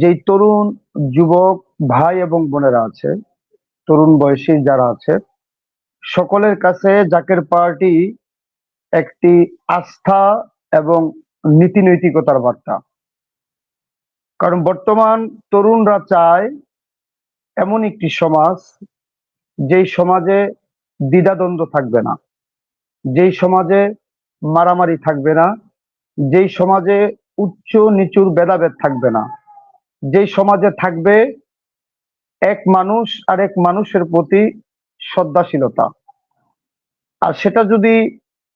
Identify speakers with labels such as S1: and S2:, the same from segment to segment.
S1: যেই তরুণ যুবক ভাই এবং বোনেরা আছে, তরুণ বয়সী যারা আছে, সকলের কাছে জাকের পার্টি একটি আস্থা এবং নীতি নৈতিকতার বার্তা। কারণ বর্তমান তরুণরা চায় এমন একটি সমাজ, যেই সমাজে দ্বিধাদ্বন্দ্ব থাকবে না, যেই সমাজে মারামারি থাকবে না, যেই সমাজে উচ্চ নিচুর ভেদাভেদ থাকবে না। যেই সমাজে থাকবে এক মানুষ আর এক মানুষের প্রতি শ্রদ্ধাশীলতা। আর সেটা যদি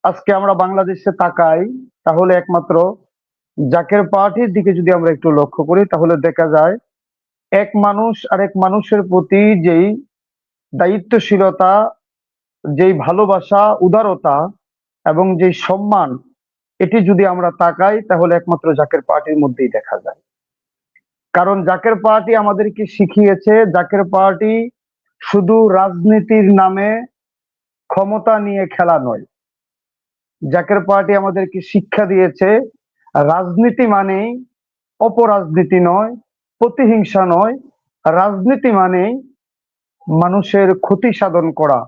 S1: আজকে আমরা বাংলাদেশে তাকাই, তাহলে একমাত্র জাকের পার্টির দিকে যদি আমরা একটু লক্ষ্য করি, তাহলে দেখা যায় এক মানুষ আর এক মানুষের প্রতি যেই দায়িত্বশীলতা, যেই ভালোবাসা, উদারতা এবং যেই সম্মান, এটি যদি আমরা তাকাই, তাহলে একমাত্র জাকের পার্টির মধ্যেই দেখা যায়। কারণ জাকের পার্টি আমাদেরকে শিখিয়েছে, জাকের পার্টি শুধু রাজনীতির নামে ক্ষমতা নিয়ে খেলা নয়। জাকের পার্টি আমাদেরকে শিক্ষা দিয়েছে, রাজনীতি মানেই অপরাজনীতি নয়, প্রতিহিংসা নয়, রাজনীতি মানেই মানুষের ক্ষতি সাধন করা।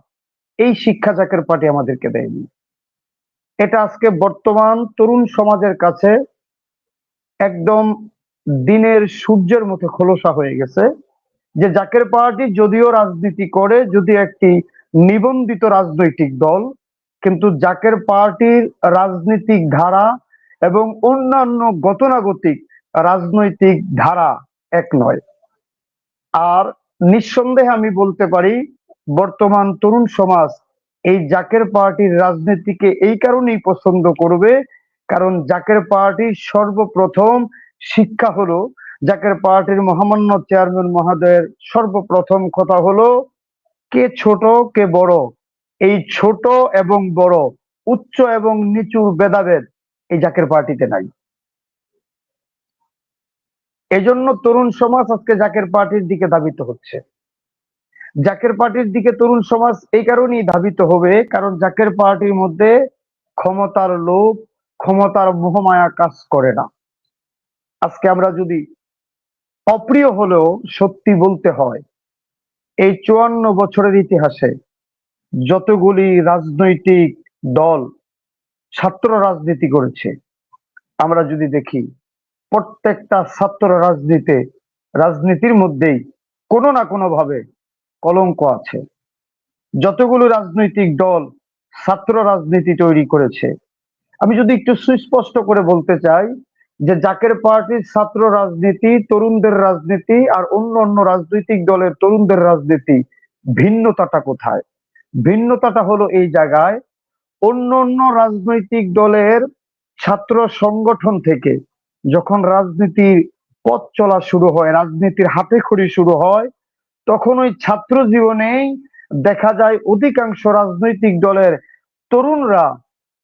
S1: এই শিক্ষা জাকের পার্টি আমাদেরকে দেয়নি। এটা আজকে বর্তমান তরুণ সমাজের কাছে একদম দিনের সূর্যের মতো খোলসা হয়ে গেছে যে জাকের পার্টি যদিও রাজনীতি করে যদি একটি নিবন্ধিত রাজনৈতিক দল, কিন্তু জাকের পার্টির রাজনৈতিক ধারা এবং অন্যান্য গতানুগতিক রাজনৈতিক ধারা এক নয়। আর নিঃসন্দেহে আমি বলতে পারি, বর্তমান তরুণ সমাজ এই জাকের পার্টির রাজনীতিকে এই কারণেই পছন্দ করবে, কারণ জাকের পার্টি সর্বপ্রথম শিক্ষা হলো, জাকের পার্টির মহামান্য চেয়ারম্যান মহাদয়ের সর্বপ্রথম কথা হলো, কে ছোট, কে বড়? এই ছোট এবং বড়, উচ্চ এবং নিচুর ভেদাভেদ এই জাকের পার্টিতে নাই। এজন্য তরুণ সমাজ আজকে জাকের পার্টির দিকে ধাবিত হচ্ছে। জাকের পার্টির দিকে তরুণ সমাজ এই কারণেই ধাবিত হবে, কারণ জাকের পার্টির মধ্যে ক্ষমতার লোভ, ক্ষমতার মোহমায়া কাজ করে না। আজকে আমরা যদি অপ্রিয় হলেও সত্যি বলতে হয়, এই চুয়ান্ন বছরের ইতিহাসে যতগুলি রাজনৈতিক দল, ছাত্র রাজনীতি করেছে, আমরা যদি দেখি, প্রত্যেকটা ছাত্র রাজনীতি রাজনীতির মধ্যেই কোনো না কোনো ভাবে কলঙ্ক আছে। যতগুলো রাজনৈতিক দল, ছাত্র রাজনীতি তৈরি করেছে। আমি যদি একটু সুস্পষ্ট করে বলতে চাই যে জাকের পার্টির ছাত্র রাজনীতি, তরুণদের রাজনীতি আর অন্য অন্য রাজনৈতিক দলের তরুণদের রাজনীতি ভিন্নতাটা কোথায়? ভিন্নতাটা হলো এই জায়গায় অন্য অন্য রাজনৈতিক দলের ছাত্র সংগঠন থেকে যখন রাজনীতির পথ চলা শুরু হয়, রাজনীতির হাতে খড়ি শুরু হয়, তখন ওই ছাত্র জীবনেই দেখা যায় অধিকাংশ রাজনৈতিক দলের তরুণরা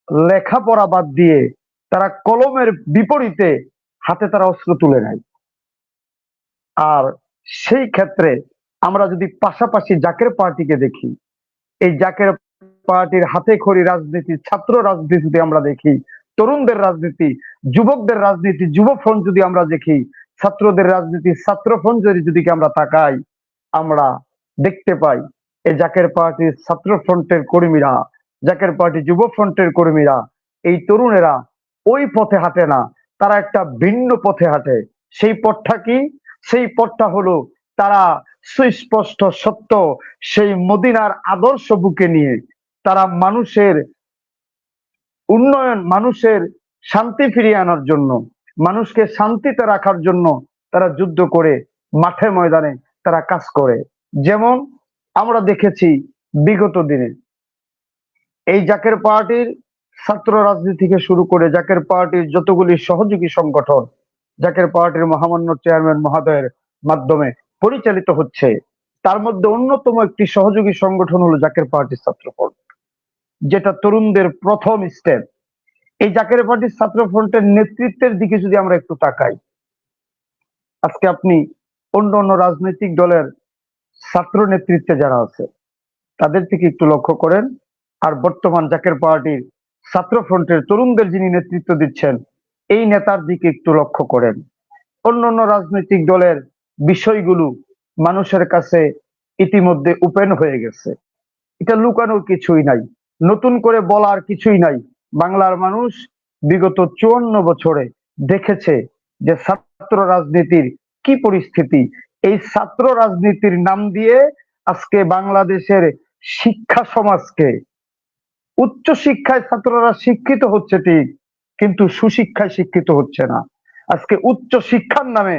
S1: লেখাপড়া বাদ দিয়ে তারা কলমের বিপরীতে হাতে তারা অস্ত্র তুলে নেয়। আর সেই ক্ষেত্রে আমরা যদি পাশাপাশি জাকের পার্টিকে দেখি, এই জাকের পার্টির হাতে খড়ি রাজনীতি, ছাত্র রাজনীতিতে আমরা দেখি, তরুণদের রাজনীতি, যুবকদের রাজনীতি, যুব ফ্রন্ট যদি আমরা দেখি, ছাত্রদের রাজনীতি, ছাত্র ফ্রন্ট যদি যদি আমরা তাকাই, আমরা দেখতে পাই, এই জাকের পার্টির ছাত্র ফ্রন্টের কর্মীরা, জাকের পার্টি যুব ফ্রন্টের কর্মীরা, এই তরুণেরা ওই পথে হাঁটে না, তারা একটা ভিন্ন পথে হাঁটে। সেই পথটা কি? সেই পথটা হলো তারা সুস্পষ্ট সত্য, সেই মদিনার আদর্শ বুকে নিয়ে। তারা মানুষের উন্নয়ন, মানুষের শান্তি ফিরিয়ে আনার জন্য, মানুষকে শান্তিতে রাখার জন্য তারা যুদ্ধ করে, মাঠে ময়দানে তারা কাজ করে। যেমন আমরা দেখেছি বিগত দিনে। এই জাকের পার্টির ছাত্র রাজনীতি থেকে শুরু করে জাকের পার্টির যতগুলি সহযোগী সংগঠন, জাকের পার্টির মহামান্য চেয়ারম্যান মহাদয়ের মাধ্যমে পরিচালিত হচ্ছে, তার মধ্যে অন্যতম একটি সহযোগী সংগঠন হলো জাকের পার্টির ছাত্র ফ্রন্ট যেটা তরুণদের প্রথম স্টেপ এই জাকের পার্টির ছাত্র ফ্রন্টের নেতৃত্বের দিকে যদি আমরা একটু তাকাই, আজকে আপনি অন্য অন্য রাজনৈতিক দলের ছাত্র নেতৃত্বে যারা আছে, তাদের থেকে একটু লক্ষ্য করেন, আর বর্তমান জাকের পার্টির ছাত্র ফ্রন্টের তরুণদের যিনি নেতৃত্ব দিচ্ছেন, এই নেতার দিকে একটু লক্ষ্য করেন। অন্যান্য রাজনৈতিক দলের বিষয়গুলো মানুষের কাছে ইতিমধ্যে ওপেন হয়ে গেছে। এটা লুকানোর কিছুই নাই, নতুন করে বলার কিছুই নাই। বাংলার মানুষ বিগত চুয়ান্ন বছরে দেখেছে যে ছাত্র রাজনীতির কি পরিস্থিতি। এই ছাত্র রাজনীতির নাম দিয়ে আজকে বাংলাদেশের শিক্ষা সমাজকে উচ্চ শিক্ষায় ছাত্ররা শিক্ষিত হচ্ছে ঠিক, কিন্তু সুশিক্ষায় শিক্ষিত হচ্ছে না। আজকে উচ্চ শিক্ষার নামে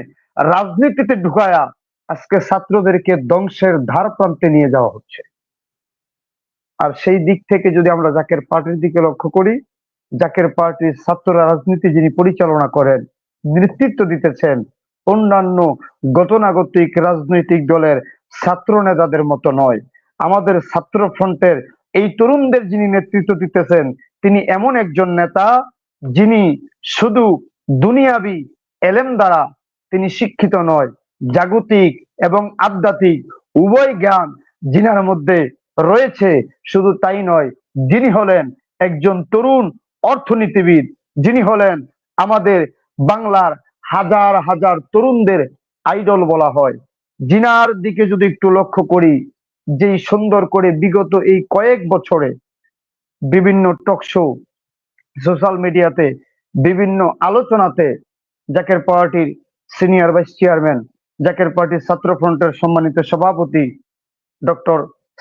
S1: রাজনীতিতে ঢুকায়া আজকে ছাত্রদেরকে ধ্বংসের ধার প্রান্তে নিয়ে যাওয়া হচ্ছে। আর সেই দিক থেকে যদি আমরা জাকের পার্টির দিকে লক্ষ্য করি, জাকের পার্টির ছাত্ররা রাজনীতি যিনি পরিচালনা করেন, নেতৃত্ব দিতেছেন, অন্যান্য গতানুগতিক রাজনৈতিক দলের ছাত্র নেতাদের মতো নয়। আমাদের ছাত্র ফ্রন্টের এই তরুণদের যিনি নেতৃত্ব দিতেছেন, তিনি এমন একজন নেতা যিনি শুধু দুনিয়াবি এলেম দ্বারা তিনি শিক্ষিত নয়, জাগতিক এবং আধ্যাত্মিক উভয় জ্ঞান যিনার মধ্যে রয়েছে, শুধু তাই নয়, যিনি হলেন একজন তরুণ অর্থনীতিবিদ, যিনি হলেন আমাদের বাংলার হাজার হাজার তরুণদের আইডল বলা হয়। জিনার দিকে যদি একটু লক্ষ্য করি যেই সুন্দর করে বিগত এই কয়েক বছরে বিভিন্ন টক শো, সোশ্যাল মিডিয়াতে বিভিন্ন আলোচনাতে জাকের পার্টির সিনিয়র ভাইস চেয়ারম্যান, জাকের পার্টির ছাত্র ফ্রন্টের সম্মানিত সভাপতি ডক্টর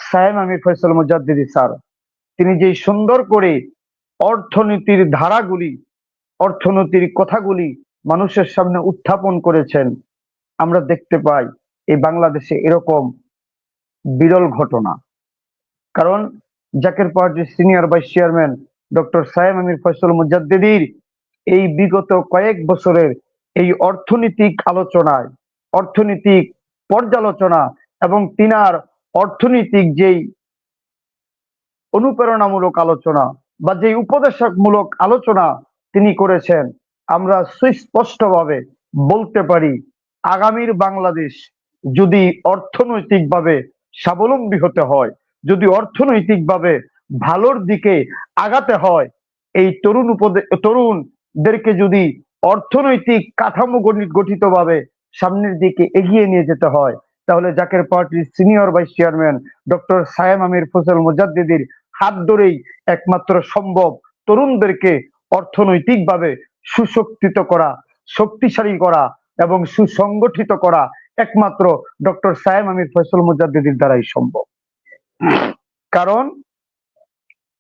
S1: সায়েম আমি ফয়সল মুজাদ্দিদি স্যার, তিনি যেই সুন্দর করে অর্থনীতির ধারাগুলি, অর্থনীতির কথাগুলি মানুষের সামনে উত্থাপন করেছেন, আমরা দেখতে পাই এই বাংলাদেশে এরকম বিরল ঘটনা। কারণ জাকের পার্টির senior vice chairman doctor Sayem Amir Faisal মুজাদ্দিদির এই বিগত কয়েক বছরের এই অর্থনৈতিক আলোচনায়, অর্থনৈতিক পর্যালোচনা এবং তিনার অর্থনৈতিক যেই অনুপ্রেরণামূলক আলোচনা বা যে উপদেশমূলক আলোচনা তিনি করেছেন, আমরা সুস্পষ্টভাবে বলতে পারি, আগামীর বাংলাদেশ যদি অর্থনৈতিকভাবে স্বাবলম্বী হতে হয়। যদি অর্থনৈতিকভাবে ভালোর দিকে আগাতে হয়, এই তরুণ উপদে, তরুণদেরকে যদি অর্থনৈতিক কাঠামো গঠিত ভাবে সামনের দিকে এগিয়ে নিয়ে যেতে হয়, তাহলে জাকের পার্টির senior vice chairman doctor Sayem Amir Faisal মুজাদ্দিদির হাত ধরেই একমাত্র সম্ভব তরুণদেরকে অর্থনৈতিকভাবে সুশক্তিত করা, শক্তিশালী করা এবং সুসংগঠিত করা একমাত্র ডক্টর সায়েম আমির ফয়সল মুজাদ্দিদির দ্বারাই সম্ভব। কারণ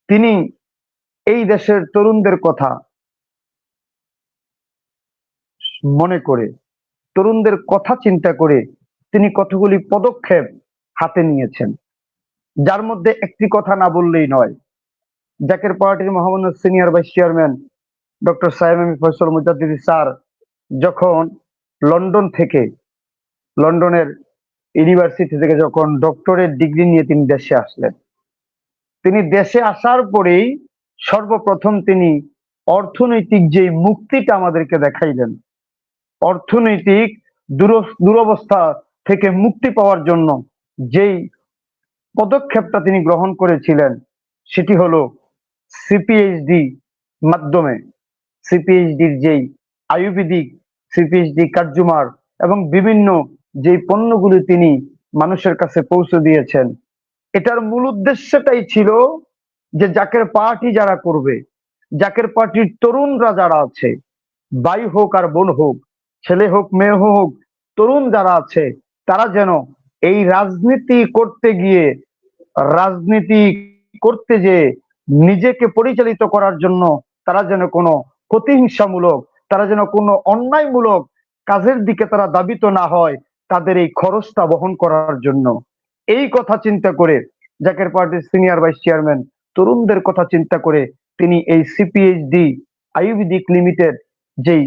S1: তিনি এই দেশের তরুণদের কথা মনে করে, তরুণদের কথা চিন্তা করে তিনি কতগুলি পদক্ষেপ হাতে নিয়েছেন। যার মধ্যে একটি কথা না বললেই নয়, জাকের পার্টির Mohammad senior vice chairman doctor সাহেব এম ফয়সল মুজাদ্দিদি স্যার যখন লন্ডন থেকে লন্ডনের ইউনিভার্সিটি থেকে যখন ডক্টরের ডিগ্রি নিয়ে তিনি দেশে আসলেন, তিনি দেশে আসার পরেই সর্বপ্রথম তিনি অর্থনৈতিক যে মুক্তিটা আমাদেরকে দেখাইলেন, অর্থনৈতিক দুরবস্থা থেকে মুক্তি পাওয়ার জন্য যেই পদক্ষেপটা তিনি গ্রহণ করেছিলেন, সেটি হলো সিপিএইচডি মাধ্যমে। সিপিএইচডির যেই আয়ুর্বেদিক সিপিএইচডি কার্যুমার এবং বিভিন্ন যেই পণ্যগুলি তিনি মানুষের কাছে পৌঁছে দিয়েছেন, এটার মূল উদ্দেশ্যটাই ছিল যে জাকের পার্টি যারা করবে, জাকের পার্টির তরুণরা যারা আছে বাই হোক আর বোন হোক, ছেলে হোক, মেয়ে হোক, তরুণ যারা আছে, তারা যেন এই রাজনীতি করতে গিয়ে, রাজনীতি করতে যে নিজেকে পরিচালিত করার জন্য তারা যেন কোনো প্রতিহিংসামূলক, তারা যেন কোনো অন্যায়মূলক কাজের দিকে তারা দাবিত না হয় তাদের এই খরচটা বহন করার জন্য। এই কথা চিন্তা করে জাকের পার্টির সিনিয়র ভাইস চেয়ারম্যান তরুণদের কথা চিন্তা করে তিনি এই সিপিএইচডি আয়ুর্বেদিক লিমিটেড যেই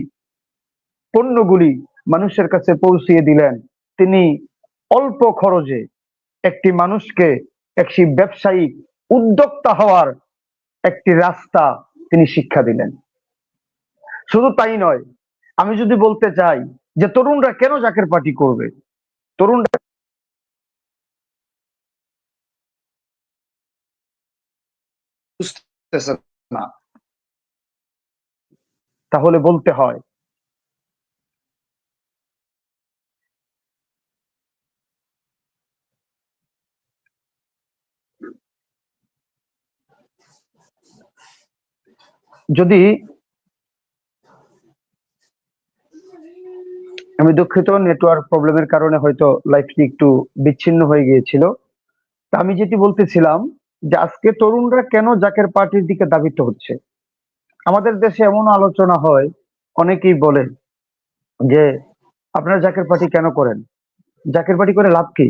S1: পণ্যগুলি মানুষের কাছে পৌঁছিয়ে দিলেন, তিনি অল্প খরচে একটি মানুষকে একটি ব্যবসায়িক উদ্যোক্তা হওয়ার একটি রাস্তা তিনি শিক্ষা দিলেন। শুধু তাই নয়, আমি যদি বলতে চাই যে তরুণরা কেন জাকের পার্টি করবে? তরুণরা তাহলে বলতে হয় যদি আমি দুঃখিত নেটওয়ার্ক প্রবলেমের কারণে হয়তো লাইফটি একটু বিচ্ছিন্ন হয়ে গিয়েছিল। তা আমি যেটি বলতেছিলাম যে আজকে তরুণরা কেন জাকের পার্টির দিকে দাবিত হচ্ছে? আমাদের দেশে এমন আলোচনা হয়, অনেকেই বলেন যে আপনারা জাকের পার্টি কেন করেন? জাকের পার্টি করে লাভ কি?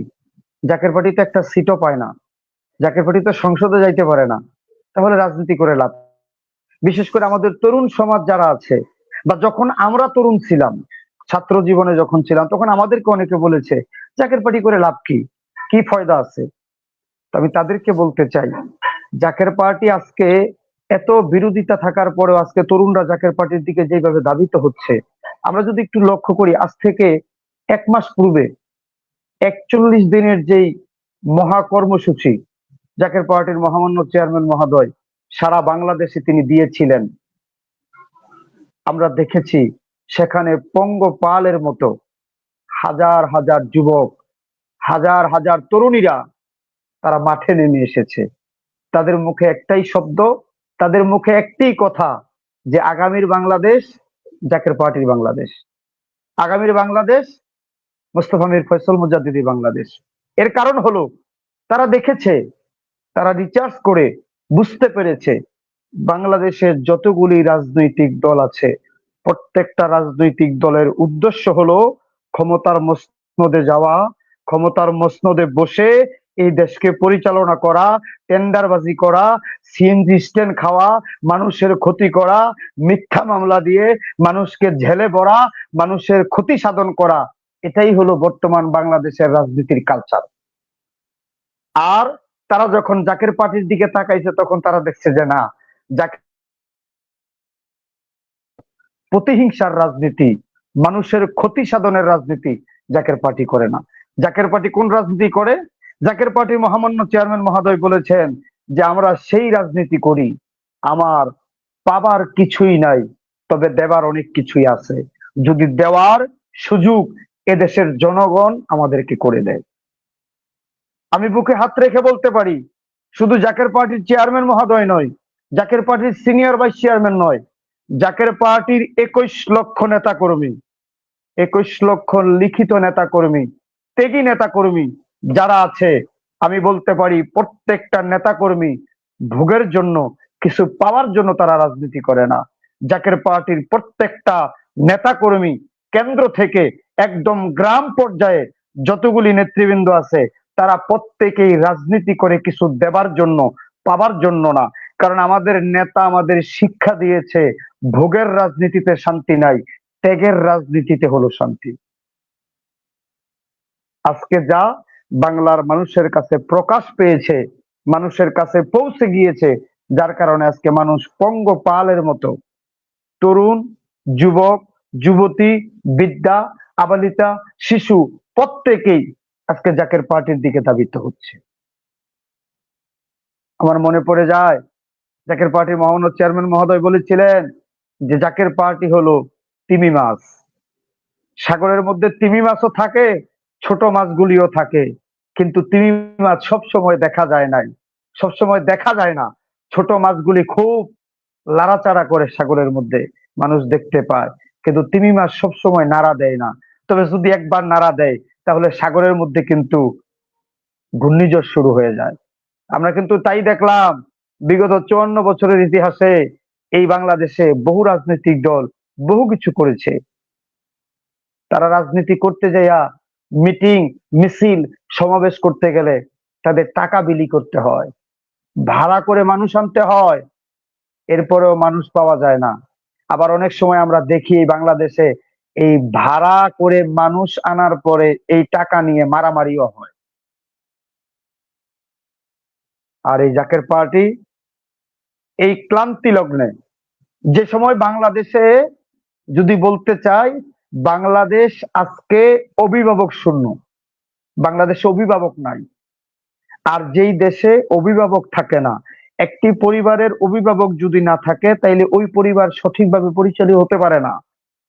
S1: জাকের পার্টি তো একটা সিটও পায় না। জাকের পার্টি তো সংসদে যাইতে পারে না। তাহলে রাজনীতি করে লাভ বিশেষ করে আমাদের তরুণ সমাজ যারা আছে, বা যখন আমরা তরুণ ছিলাম ছাত্র জীবনে যখন ছিলাম, তখন আমাদেরকে অনেকে বলেছে, জাকের পার্টি করে লাভ কি? কি ফয়দা আছে? আমি তাদেরকে বলতে চাই, জাকের পার্টি আজকে এত বিরোধিতা থাকার পরেও আজকে তরুণরা জাকের পার্টির দিকে যেভাবে দাবিত হচ্ছে, আমরা যদি একটু লক্ষ্য করি, আজ থেকে এক মাস পূর্বে একচল্লিশ দিনের যেই মহা কর্মসূচি জাকের পার্টির মহামান্য চেয়ারম্যান মহোদয় সারা বাংলাদেশে তিনি দিয়েছিলেন। আমরা দেখেছি সেখানে পঙ্গপালের মতো হাজার হাজার যুবক, হাজার হাজার তরুণীরা তারা মাঠে নেমে এসেছে। তাদের মুখে একটাই শব্দ, তাদের মুখে একটাই কথা যে আগামীর বাংলাদেশ জাকের পার্টির বাংলাদেশ। আগামীর বাংলাদেশ মোস্তফা মির ফয়সল মুজাদ্দিদি বাংলাদেশ। এর কারণ হলো তারা দেখেছে, তারা রিচার্জ করে বুঝতে পেরেছে বাংলাদেশের যতগুলি রাজনৈতিক দল আছে প্রত্যেকটা রাজনৈতিক দলের উদ্দেশ্য হলো ক্ষমতার মসনদে যাওয়া, ক্ষমতার মসনদে বসে এই দেশকে পরিচালনা করা, টেন্ডারবাজি করা সিএনজি স্ট্যান্ড খাওয়া, মানুষের ক্ষতি করা, মিথ্যা মামলা দিয়ে মানুষকে ঝেলে বড়া মানুষের ক্ষতি সাধন করা, এটাই হলো বর্তমান বাংলাদেশের রাজনীতির কালচার আর তারা যখন জাকের পার্টির দিকে তাকাইছে তখন তারা দেখছে যে না, জাকের প্রতিহিংসার রাজনীতি, মানুষের ক্ষতি সাধনের রাজনীতি জাকের পার্টি করে না। জাকের পার্টি কোন রাজনীতি করে? জাকের পার্টি মহামান্য চেয়ারম্যান মহোদয় বলেছেন যে, আমরা সেই রাজনীতি করি। আমার পাবার কিছুই নাই, তবে দেবার অনেক কিছুই আছে। যদি দেওয়ার সুযোগ এদেশের জনগণ আমাদেরকে করে দেয়। আমি বুকে হাত রেখে বলতে পারি, শুধু জাকের পার্টির চেয়ারম্যান মহোদয় নয়, জাকের পার্টির সিনিয়র ভাইস চেয়ারম্যান নয় জাকের পার্টির একুশ লক্ষ নেতা কর্মী একুশ লক্ষ লিখিত নেতা কর্মী ত্যাগী নেতা কর্মী যারা আছে, আমি বলতে পারি প্রত্যেকটা নেতা কর্মী ভোগের জন্য, কিছু পাওয়ার জন্য তারা রাজনীতি করে না। জাকের পার্টির প্রত্যেকটা নেতা কর্মী কেন্দ্র থেকে একদম গ্রাম পর্যায়ে যতগুলি নেতৃবৃন্দ আছে, তারা প্রত্যেকেই রাজনীতি করে কিছু দেবার জন্য পাবার জন্য না। কারণ আমাদের নেতা আমাদের শিক্ষা দিয়েছে ভোগের রাজনীতিতে শান্তি নাই, ত্যাগের রাজনীতিতে হলো শান্তি। আজকে যা বাংলার মানুষের কাছে প্রকাশ পেয়েছে, মানুষের কাছে পৌঁছে গিয়েছে, যার কারণে আজকে মানুষ পঙ্গপালের মতো। তরুণ, যুবক, যুবতী বিদ্যা আবালিতা শিশু, প্রত্যেকেই আজকে জাকের পার্টির দিকে দাবিত হচ্ছে। আমার মনে পড়ে যায়, জাকের পার্টির মহামান্য চেয়ারম্যান মহোদয় বলেছিলেন যে জাকের পার্টি হলো তিমি মাছ। সাগরের মধ্যে তিমি মাছও থাকে, ছোট মাছগুলিও থাকে। কিন্তু তিমি মাছ সবসময় দেখা যায় নাই। সবসময় দেখা যায় না। ছোট মাছগুলি খুব লাড়াচাড়া করে সাগরের মধ্যে মানুষ দেখতে পায়। কিন্তু তিমি মাছ সবসময় নাড়া দেয় না। তবে যদি একবার নাড়া দেয়, তাহলে সাগরের মধ্যে কিন্তু ঘূর্ণিঝড় শুরু হয়ে যায়। আমরা কিন্তু তাই দেখলাম, বিগত চুয়ান্ন বছরের ইতিহাসে এই বাংলাদেশে বহু রাজনৈতিক দল বহু কিছু করেছে। তারা রাজনীতি করতে যাইয়া মিটিং, মিছিল সমাবেশ করতে গেলে তাদের টাকা বিলি করতে হয়। ভাড়া করে মানুষ আনতে হয়, এরপরেও মানুষ পাওয়া যায় না। আবার অনেক সময় আমরা দেখি এই বাংলাদেশে এই ভাড়া করে মানুষ আনার পরে এই টাকা নিয়ে মারামারিও হয়। আর এই জাকের পার্টি এই ক্লান্তি লগ্নে। যে সময় বাংলাদেশে, যদি বলতে চাই, বাংলাদেশ আজকে অভিভাবক শূন্য। বাংলাদেশে অভিভাবক নাই। আর যেই দেশে অভিভাবক থাকে না, একটি পরিবারের অভিভাবক যদি না থাকে, তাইলে ওই পরিবার সঠিকভাবে পরিচালিত হতে পারে না।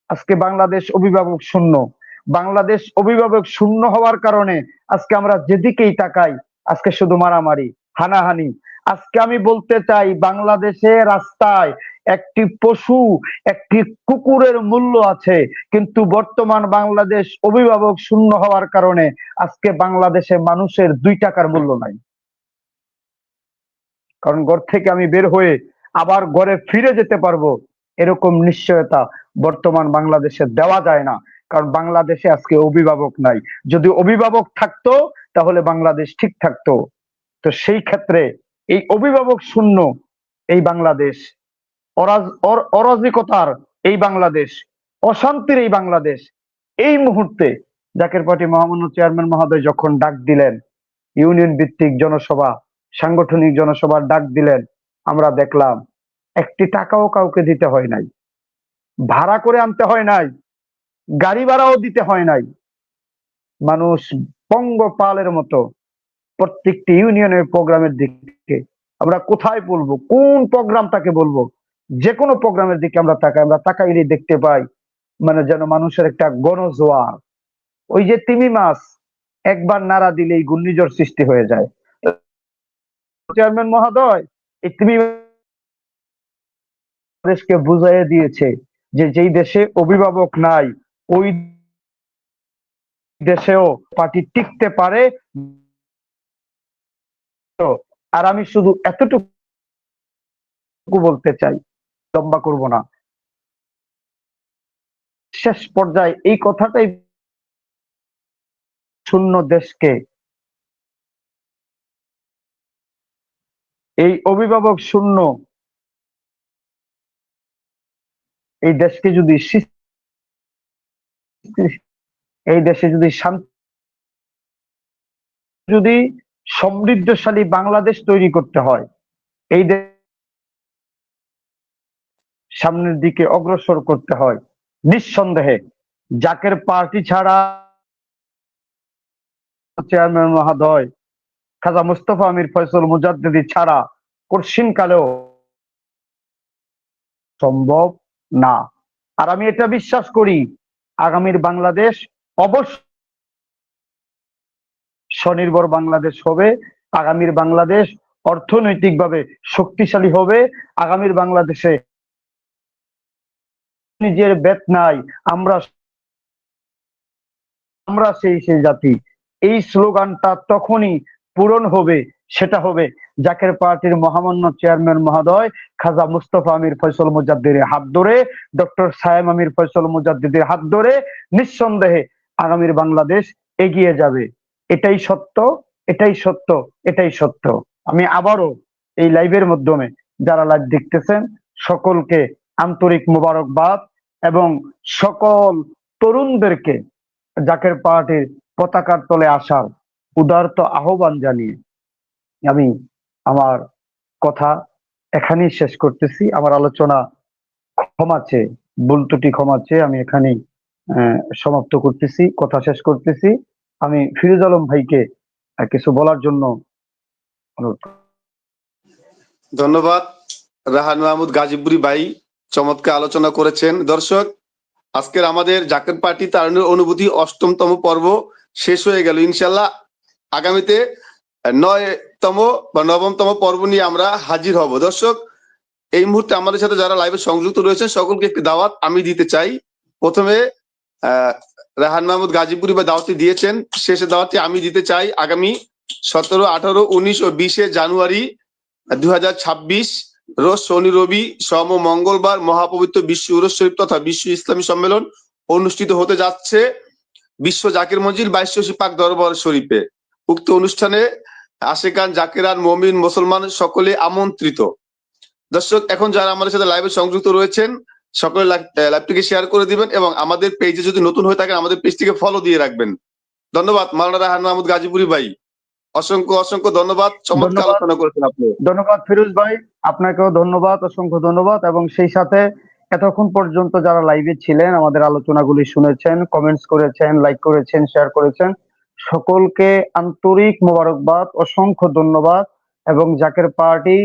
S1: আজকে বাংলাদেশ অভিভাবক শূন্য। বাংলাদেশ অভিভাবক শূন্য হওয়ার কারণে আজকে আমরা যেদিকেই তাকাই, আজকে শুধু মারামারি, হানাহানি আজকে আমি বলতে চাই, বাংলাদেশে রাস্তায় একটি পশু, একটি কুকুরের মূল্য আছে, কিন্তু বর্তমান বাংলাদেশ অভিভাবক শূন্য হওয়ার কারণে আজকে বাংলাদেশে মানুষের দুই টাকার মূল্য নাই। কারণ ঘর থেকে আমি বের হয়ে আবার ঘরে ফিরে যেতে পারব, এরকম নিশ্চয়তা বর্তমান বাংলাদেশে দেওয়া যায় না। কারণ বাংলাদেশে আজকে অভিভাবক নাই। যদি অভিভাবক থাকতো, তাহলে বাংলাদেশ ঠিক থাকতো। তো সেই ক্ষেত্রে এই অভিভাবক শূন্য এই বাংলাদেশ, অরাজ, অর- অরাজকতার এই বাংলাদেশ, অশান্তির এই বাংলাদেশ। এই মুহূর্তে জাকের পার্টি মহামান্য চেয়ারম্যান মহোদয় যখন ডাক দিলেন, ইউনিয়ন ভিত্তিক জনসভা, সাংগঠনিক জনসভার ডাক দিলেন, আমরা দেখলাম একটি টাকাও কাউকে দিতে হয় নাই। ভাড়া করে আনতে হয় নাই, গাড়ি ভাড়াও দিতে হয় নাই। মানুষ পঙ্গপালের মতো প্রত্যেকটি ইউনিয়নের প্রোগ্রামের দিকে আমরা কোথায় বলব? কোন প্রোগ্রামটাকে বলব? যে কোনো প্রোগ্রামের দিকে আমরা তাকাই, আমরা তাকাইলে দেখতে পাই মানে যেন মানুষের একটা গণজোয়ার। ওই যে তিমি মাছ, একবার নাড়া দিলেই ঘূর্ণিঝড় সৃষ্টি হয়ে যায়। চেয়ারম্যান মহোদয়, এই তিমি দেশকে বুঝাইয়ে দিয়েছে যে যেই দেশে অভিভাবক নাই, ওই দেশেও পার্টি টিকতে পারে। আর আমি শুধু এতটুকু বলতে চাই, লম্বা করব না। শেষ পর্যায়ে এই কথাটাই শূন্য দেশকে। এই অভিভাবক শূন্য। এই দেশকে যদি এই দেশে যদি শান্তি যদি সমৃদ্ধশালী বাংলাদেশ তৈরি করতে হয়। এই সামনের দিকে অগ্রসর করতে হয়। নিঃসন্দেহে জাকের পার্টি ছাড়া চেয়ারম্যান মহাদয়, খাজা মুস্তফা আমির ফয়সল মুজাদ্দিদি ছাড়া কঠিন কালেও সম্ভব না। আর আমি এটা বিশ্বাস করি, আগামীর বাংলাদেশ অবশ্য স্বনির্ভর বাংলাদেশ হবে, আগামীর বাংলাদেশ অর্থনৈতিকভাবে শক্তিশালী হবে, আগামীর বাংলাদেশে নিজের বেত নাই, আমরা আমরা সেই সেই জাতি। এই স্লোগানটা তখনই পূরণ হবে, সেটা হবে জাকের পার্টির মহামান্য চেয়ারম্যান মহোদয় খাজা মুস্তফা আমির ফয়সল মুজাদ্দিদের হাত ধরে, ডক্টর সায়েম আমির ফয়সল মুজাদ্দিদের হাত ধরে, নিঃসন্দেহে আগামীর বাংলাদেশ এগিয়ে যাবে। এটাই সত্য এটাই সত্য এটাই সত্য। আমি আবারও এই লাইভের মাধ্যমে যারা লাইভ দেখতেছেন, সকলকে আন্তরিক মোবারকবাদ এবং সকল তরুণদেরকে জাকের পার্টির পতাকার তলে আসার উদারত আহ্বান জানিয়ে আমি আমার কথা এখানেই শেষ করতেছি। আমার আলোচনা ক্ষমা চেয়ে, ভুল ত্রুটি আমি এখানেই সমাপ্ত করতেছি, কথা শেষ করতেছি। আমি ফিরোজ আলম ভাইকে কিছু বলার জন্য অনুরোধ
S2: ধন্যবাদ। রাহান মাহমুদ গাজীপুরি ভাই চমৎকার আলোচনা করেছেন। দর্শক, আজকের আমাদের জাকের পার্টি তারুণের অনুভূতি অষ্টমতম পর্ব শেষ হয়ে গেল। ইনশাল্লাহ আগামীতে নয়তম বা নবমতম পর্ব নিয়ে আমরা হাজির হব। দর্শক, এই মুহূর্তে আমাদের সাথে যারা লাইভে সংযুক্ত রয়েছেন, সকলকে একটি দাওয়াত আমি দিতে চাই। প্রথমে, আহ রাহান মাহমুদ গাজীপুরি বা দাওয়াতটি দিয়েছেন। শেষে দাওয়াতি আমি দিতে চাই। আগামী সতেরো, আঠারো, উনিশ ও বিশে জানুয়ারি দুই হাজার ছাব্বিশ, রোজ শনি, রবি, সম মঙ্গলবার মহাপবিত্র বিশ্ব উরস শরীফ তথা বিশ্ব ইসলামী সম্মেলন অনুষ্ঠিত হতে যাচ্ছে বিশ্ব জাকির মঞ্জিল বাইশী পাক দরবার শরীফে। উক্ত অনুষ্ঠানে আশেকান জাকিরান, মমিন, মুসলমান সকলে আমন্ত্রিত। দর্শক, এখন যারা আমাদের সাথে লাইভে সংযুক্ত রয়েছেন সকলে লাইভটিকে শেয়ার করে দিবেন এবং আমাদের পেজে যদি নতুন হয়ে থাকেন আমাদের পেজটিকে ফলো দিয়ে রাখবেন। ধন্যবাদ মাওলানা রাহান মাহমুদ গাজীপুরি ভাই। অসংখ্য অসংখ্য ধন্যবাদ চমৎকার আলোচনা করেছেন আপনি।
S1: ধন্যবাদ ফিরোজ ভাই আপনাকেও ধন্যবাদ অসংখ্য ধন্যবাদ এবং সেই সাথে এতক্ষণ পর্যন্ত যারা লাইভে ছিলেন আমাদের আলোচনাগুলি শুনেছেন কমেন্টস করেছেন লাইক করেছেন শেয়ার করেছেন সকলকে আন্তরিক মোবারকবাদ অসংখ্য ধন্যবাদ এবং জাকের পার্টি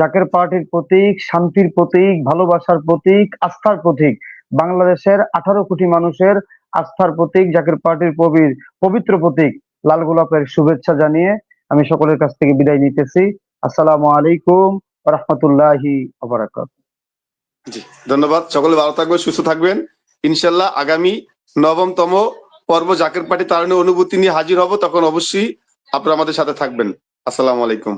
S1: জাকের পার্টির প্রতীক, শান্তির প্রতীক, ভালোবাসার প্রতীক, আস্থার প্রতীক। বাংলাদেশের আঠারো কোটি মানুষের আস্থার প্রতীক, জাকের পার্টির পবির পবিত্র প্রতীক। লাল গোলাপের শুভেচ্ছা জানিয়ে আমি সকলের কাছ থেকে বিদায় নিতেছি। আসসালামু আলাইকুম রহমতুল্লাহি
S2: ধন্যবাদ। সকলে ভালো থাকবেন, সুস্থ থাকবেন। ইনশাল্লাহ আগামী নবমতম পর্ব জাকের পার্টি তারুণ্যের অনুভূতি নিয়ে হাজির হব, তখন অবশ্যই আপনারা আমাদের সাথে থাকবেন। আসসালামু আলাইকুম।